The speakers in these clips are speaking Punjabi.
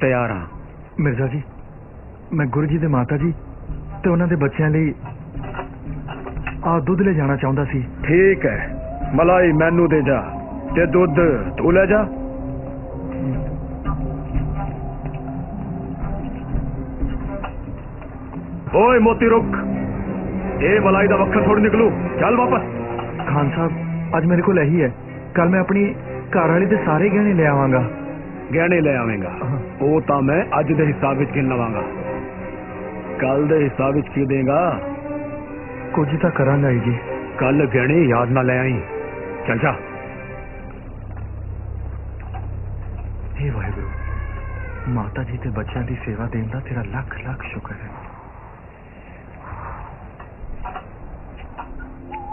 ਤਿਆਰ ਹਾਂ। ਮਿਰਜ਼ਾ ਜੀ ਮੈਂ ਗੁਰੂ ਜੀ ਦੇ ਮਾਤਾ ਜੀ ਤੇ ਉਹਨਾਂ ਦੇ ਬੱਚਿਆਂ ਲਈ ਆ ਦੁੱਧ ਲੈ ਜਾਣਾ ਚਾਹੁੰਦਾ ਸੀ। ਠੀਕ ਹੈ। ਮਲਾਈ ਮੈਨੂੰ ਦੇ ਜਾ ਤੇ ਦੁੱਧ ਤੂੰ ਲੈ ਜਾ। ਓਏ ਮੋਤੀ ਰੁਕ ਇਹ ਮਲਾਈ ਦਾ ਵੱਖਰ ਥੋੜੀ ਨਿਕਲੂ। ਚੱਲ ਵਾਪਸ। ਖਾਨ ਸਾਹਿਬ ਅੱਜ ਮੇਰੇ ਕੋਲ ਇਹੀ ਹੈ। ਕੱਲ ਮੈਂ ਆਪਣੀ ਘਰ ਵਾਲੀ ਦੇ ਸਾਰੇ ਗਹਿਣੇ ਲੈ ਆਵਾਂਗਾ। ਗਹਿਣੇ ਲੈ ਆਵੇਂਗਾ। ਉਹ ਤਾਂ ਮੈਂ ਅੱਜ ਦੇ ਹਿਸਾਬ ਵਿੱਚ ਗਿਣ ਲਵਾਂਗਾ। ਕੱਲ ਦੇ ਹਿਸਾਬ ਵਿੱਚ ਕੀ ਦੇਗਾ? ਕੁਝ ਤਾਂ ਕਰਾਂਗਾ ਜੀ। ਕੱਲ ਗਹਿਣੇ ਯਾਦ ਨਾ ਲੈ ਆਈ। ਚੱਲ ਜਾ। ਹੇ ਵਾਹਿਗੁਰੂ ਮਾਤਾ ਜੀ ਤੇ ਬੱਚਿਆਂ ਦੀ ਸੇਵਾ ਦੇਣ ਦਾ ਤੇਰਾ ਲੱਖ ਲੱਖ ਸ਼ੁਕਰ ਹੈ।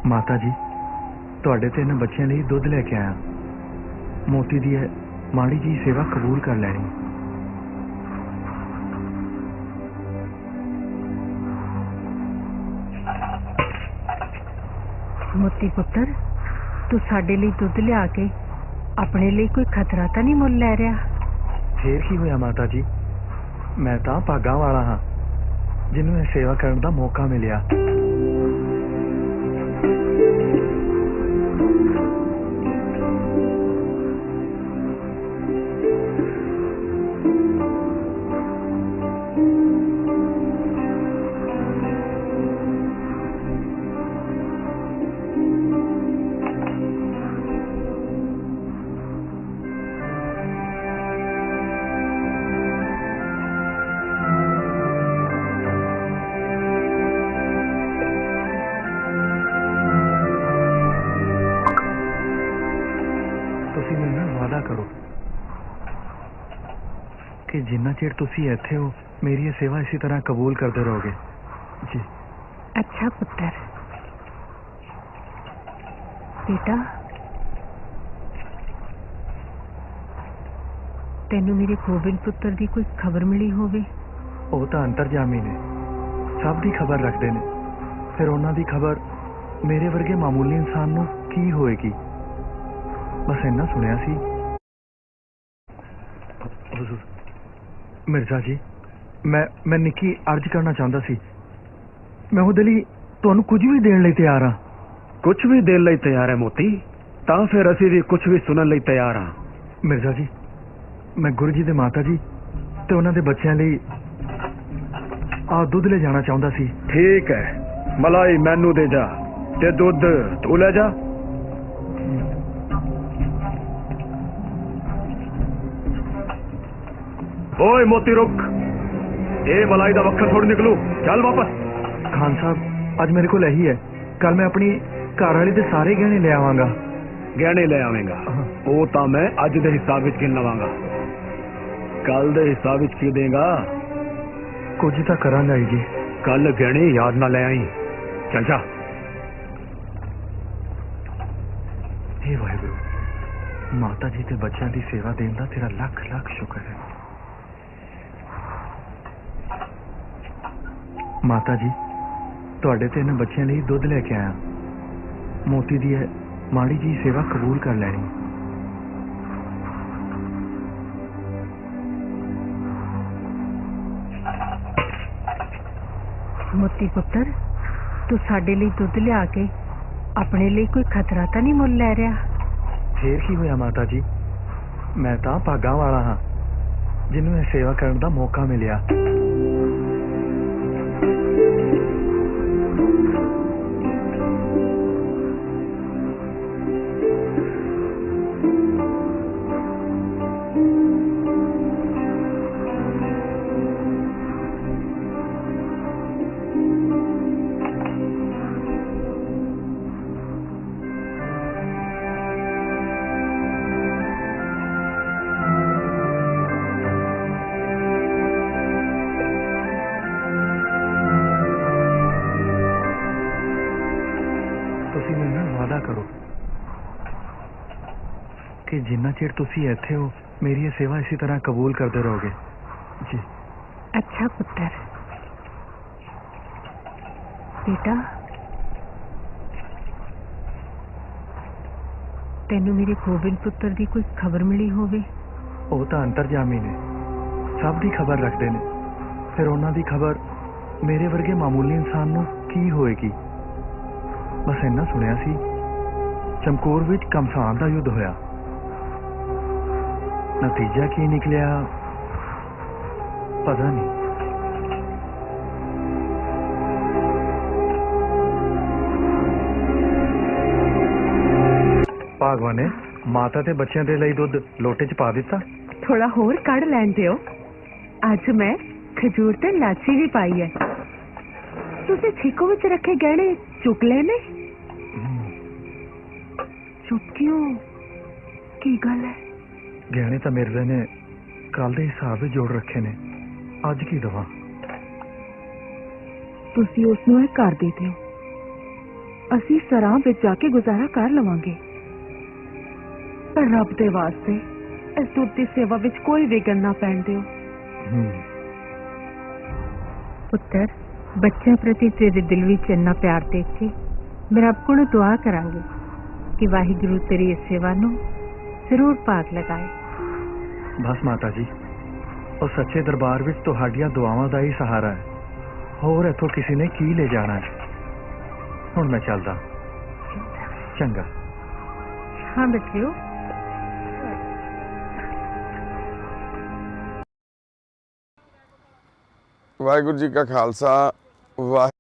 ਮਾਤਾ ਜੀ ਤੁਹਾਡੇ ਤੇ ਇਹਨਾਂ ਬੱਚਿਆਂ ਲਈ ਦੁੱਧ ਲੈ ਕੇ ਆਇਆ। ਮੋਤੀ ਦੀ ਮਾੜੀ ਜੀ ਸੇਵਾ ਕਬੂਲ ਕਰ ਲੈਣੀ। ਮੋਤੀ ਪੁੱਤਰ ਤੂੰ ਸਾਡੇ ਲਈ ਦੁੱਧ ਲਿਆ ਕੇ ਆਪਣੇ ਲਈ ਕੋਈ ਖਤਰਾ ਤਾਂ ਨਹੀਂ ਮੁੱਲ ਲੈ ਰਿਹਾ? ਫੇਰ ਕੀ ਹੋਇਆ ਮਾਤਾ ਜੀ? ਮੈਂ ਤਾਂ ਭਾਗਾਂ ਵਾਲਾ ਹਾਂ ਜਿਹਨੂੰ ਇਹ ਸੇਵਾ ਕਰਨ ਦਾ ਮੌਕਾ ਮਿਲਿਆ। ਕਿ ਜਿੰਨਾ ਚਿਰ ਤੁਸੀਂ ਇੱਥੇ ਹੋ ਮੇਰੀ ਇਹ ਸੇਵਾ ਇਸੇ ਤਰ੍ਹਾਂ ਕਬੂਲ ਕਰਦੇ ਰਹੋਗੇ। ਜੀ। ਅੱਛਾ ਪੁੱਤਰ। ਬੇਟਾ ਤੈਨੂੰ ਮੇਰੇ ਗੋਬਿੰਦ ਪੁੱਤਰ ਦੀ ਕੋਈ ਖਬਰ ਮਿਲੀ ਹੋਵੇ? ਉਹ ਤਾਂ ਅੰਤਰਜਾਮੀ ਨੇ। ਸਭ ਦੀ ਖਬਰ ਰੱਖਦੇ ਨੇ। ਫਿਰ ਉਹਨਾਂ ਦੀ ਖਬਰ ਮੇਰੇ ਵਰਗੇ ਮਾਮੂਲੀ ਇਨਸਾਨ ਨੂੰ ਕੀ ਹੋਏਗੀ? ਬਸ ਇੰਨਾ ਸੁਣਿਆ ਸੀ। ਹੁਜ਼ੂਰ। ਮਿਰਜ਼ਾ ਜੀ ਮੈਂ ਮੈਂ ਨਿੱਕੀ ਅਰਜ਼ ਕਰਨਾ ਚਾਹੁੰਦਾ ਸੀ। ਮੈਂ ਉਹਦੇ ਲਈ ਤੁਹਾਨੂੰ ਕੁਝ ਵੀ ਦੇਣ ਲਈ ਤਿਆਰ ਹਾਂ। ਕੁਝ ਵੀ ਦੇਣ ਲਈ ਤਿਆਰ ਹੈ ਮੋਤੀ ਤਾਂ ਫਿਰ ਅਸੀਂ ਵੀ ਕੁਝ ਵੀ ਸੁਣਨ ਲਈ ਤਿਆਰ ਹਾਂ। ਮਿਰਜ਼ਾ ਜੀ ਮੈਂ ਗੁਰੂ ਜੀ ਦੇ ਮਾਤਾ ਜੀ ਤੇ ਉਹਨਾਂ ਦੇ ਬੱਚਿਆਂ ਲਈ ਆ ਦੁੱਧ ਲੈ ਜਾਣਾ ਚਾਹੁੰਦਾ ਸੀ। ਠੀਕ ਹੈ ਮਲਾਈ ਮੈਨੂੰ ਦੇ ਜਾ ਤੇ ਦੁੱਧ ਤੂੰ ਲੈ ਜਾ। ਓਏ ਮੋਤੀ ਰੁਕ ਇਹ ਮਲਾਈ ਦਾ ਵੱਖਰ ਥੋੜੀ ਨਿਕਲੂ ਚੱਲ ਵਾਪਸ ਖਾਨ ਸਾਹਿਬ ਅੱਜ ਮੇਰੇ ਕੋਲ ਇਹੀ ਹੈ ਕੱਲ ਮੈਂ ਆਪਣੀ ਘਰ ਵਾਲੀ ਦੇ ਸਾਰੇ ਗਹਿਣੇ ਲੈ ਆਵਾਂਗਾ ਗਹਿਣੇ ਲੈ ਆਵੇਂਗਾ ਉਹ ਤਾਂ ਮੈਂ ਅੱਜ ਦੇ ਹਿਸਾਬ ਵਿੱਚ ਗਿਣ ਲਵਾਂਗਾ ਕੱਲ ਦੇ ਹਿਸਾਬ ਵਿੱਚ ਕੀ ਦੇਗਾ ਕੁਝ ਤਾਂ ਕਰਾਂਗਾ ਜੀ ਕੱਲ ਗਹਿਣੇ ਯਾਦ ਨਾ ਲੈ ਆਈ ਚੱਲ ਜਾ ਹੇ ਵਾਹਿਗੁਰੂ ਮਾਤਾ ਜੀ ਤੇ ਬੱਚਿਆਂ ਦੀ ਸੇਵਾ ਦੇਣ ਦਾ ਤੇਰਾ ਲੱਖ ਲੱਖ ਸ਼ੁਕਰ ਹੈ ਮਾਤਾ ਜੀ ਤੁਹਾਡੇ ਤੇ ਇਹਨਾਂ ਬੱਚਿਆਂ ਲਈ ਦੁੱਧ ਲੈ ਕੇ ਆਇਆ। ਮੋਤੀ ਦੀ ਮਾੜੀ ਜੀ ਸੇਵਾ ਕਬੂਲ ਕਰ ਲੈਣੀ। ਮੋਤੀ ਪੁੱਤਰ ਤੂੰ ਸਾਡੇ ਲਈ ਦੁੱਧ ਲਿਆ ਕੇ ਆਪਣੇ ਲਈ ਕੋਈ ਖਤਰਾ ਤਾਂ ਨਹੀਂ ਮੁੱਲ ਲੈ ਰਿਹਾ? ਫੇਰ ਕੀ ਹੋਇਆ ਮਾਤਾ ਜੀ? ਮੈਂ ਤਾਂ ਭਾਗਾਂ ਵਾਲਾ ਹਾਂ ਜਿਹਨੂੰ ਇਹ ਸੇਵਾ ਕਰਨ ਦਾ ਮੌਕਾ ਮਿਲਿਆ। ਕਿ ਜਿੰਨਾ ਚਿਰ ਤੁਸੀਂ ਇੱਥੇ ਹੋ ਮੇਰੀ ਇਹ ਸੇਵਾ ਇਸੇ ਤਰ੍ਹਾਂ ਕਬੂਲ ਕਰਦੇ ਰਹੋਗੇ। ਜੀ। ਅੱਛਾ ਪੁੱਤਰ। ਬੇਟਾ ਤੈਨੂੰ ਮੇਰੇ ਗੋਬਿੰਦ ਪੁੱਤਰ ਦੀ ਕੋਈ ਖਬਰ ਮਿਲੀ ਹੋਵੇ? ਉਹ ਤਾਂ ਅੰਤਰਜਾਮੀ ਨੇ। ਸਭ ਦੀ ਖਬਰ ਰੱਖਦੇ ਨੇ। ਫਿਰ ਉਹਨਾਂ ਦੀ ਖਬਰ ਮੇਰੇ ਵਰਗੇ ਮਾਮੂਲੀ ਇਨਸਾਨ ਨੂੰ ਕੀ ਹੋਏਗੀ? ਬਸ ਇੰਨਾ ਸੁਣਿਆ ਸੀ। ਚਮਕੌਰ ਵਿੱਚ ਕਮਸਾਨ ਦਾ ਯੁੱਧ ਹੋਇਆ। ਨਤੀਜਾ ਕੀ ਨਿਕਲਿਆ? ਪਤਾ ਨਹੀਂ। ਭਾਗਵਾਨ ਨੇ ਮਾਤਾ ਤੇ ਬੱਚਿਆਂ ਦੇ ਲਈ ਦੁੱਧ ਲੋਟੇ 'ਚ ਪਾ ਦਿੱਤਾ। ਥੋੜਾ ਹੋਰ ਕੱਢ ਲੈਣ ਦਿਓ। ਅੱਜ ਮੈਂ ਖਜੂਰ ਤੇ ਲਾਚੀ ਵੀ ਪਾਈ ਹੈ ਤੁਸੀਂ ਛਿੱਕੋ ਵਿੱਚ ਰੱਖੇ ਗਹਿਣੇ ਚੁੱਕ ਲਏ ਨੇ? ਚੁੱਪ ਕਿਉਂ? ਕੀ ਗੱਲ ਹੈ ਗਹਿਣੇ ਤਾਂ ਮਿਰਜ਼ੇ ਨੇ। ਕੱਲ ਦੇ ਹਿਸਾਬ ਵਿੱਚ ਜੋੜ ਰੱਖੇ ਨੇ। ਅੱਜ ਕੀ ਦਵਾ? ਤੁਸੀਂ ਉਸ ਨੂੰ ਇਹ ਕਰ ਦੇ ਦਿਓ ਅਸੀਂ ਸਰਾਂ ਵਿੱਚ ਜਾ ਕੇ ਗੁਜ਼ਾਰਾ ਕਰ ਲਵਾਂਗੇ। ਪਰ ਰੱਬ ਦੇ ਵਾਸਤੇ ਇਸ ਦੁੱਧ ਦੀ ਸੇਵਾ ਵਿੱਚ ਕੋਈ ਵਿਗਨ ਨਾ ਪੈਣ ਦਿਓ। ਹੂੰ। ਪੁੱਤਰ ਬੱਚਿਆਂ ਪ੍ਰਤੀ ਤੇਰੇ ਦਿਲ ਵਿੱਚ ਇੰਨਾ ਪਿਆਰ ਦੇਖ ਕੇ ਮੈਂ ਰੱਬ ਕੋਲੋਂ ਦੁਆ ਕਰਾਂਗੀ ਕਿ ਵਾਹਿਗੁਰੂ ਤੇਰੀ ਇਸ ਸੇਵਾ ਨੂੰ ਜ਼ਰੂਰ ਪਾਕ ਲਗਾਏ। ਬਸ ਮਾਤਾ ਜੀ ਉਹ ਸੱਚੇ ਦਰਬਾਰ ਵਿੱਚ ਤੁਹਾਡੀਆਂ ਦੁਆਵਾਂ ਦਾ ਹੀ ਸਹਾਰਾ ਹੈ। ਹੋਰ ਇੱਥੋਂ ਕਿਸੇ ਨੇ ਕੀ ਲੈ ਜਾਣਾ ਹੈ ਹੁਣ ਮੈਂ ਚੱਲਦਾ। ਚੰਗਾ। ਹਾਂ ਬੱਚਿਓ। ਵਾਹਿਗੁਰੂ ਜੀ ਕਾ ਖਾਲਸਾ ਵਾਹਿ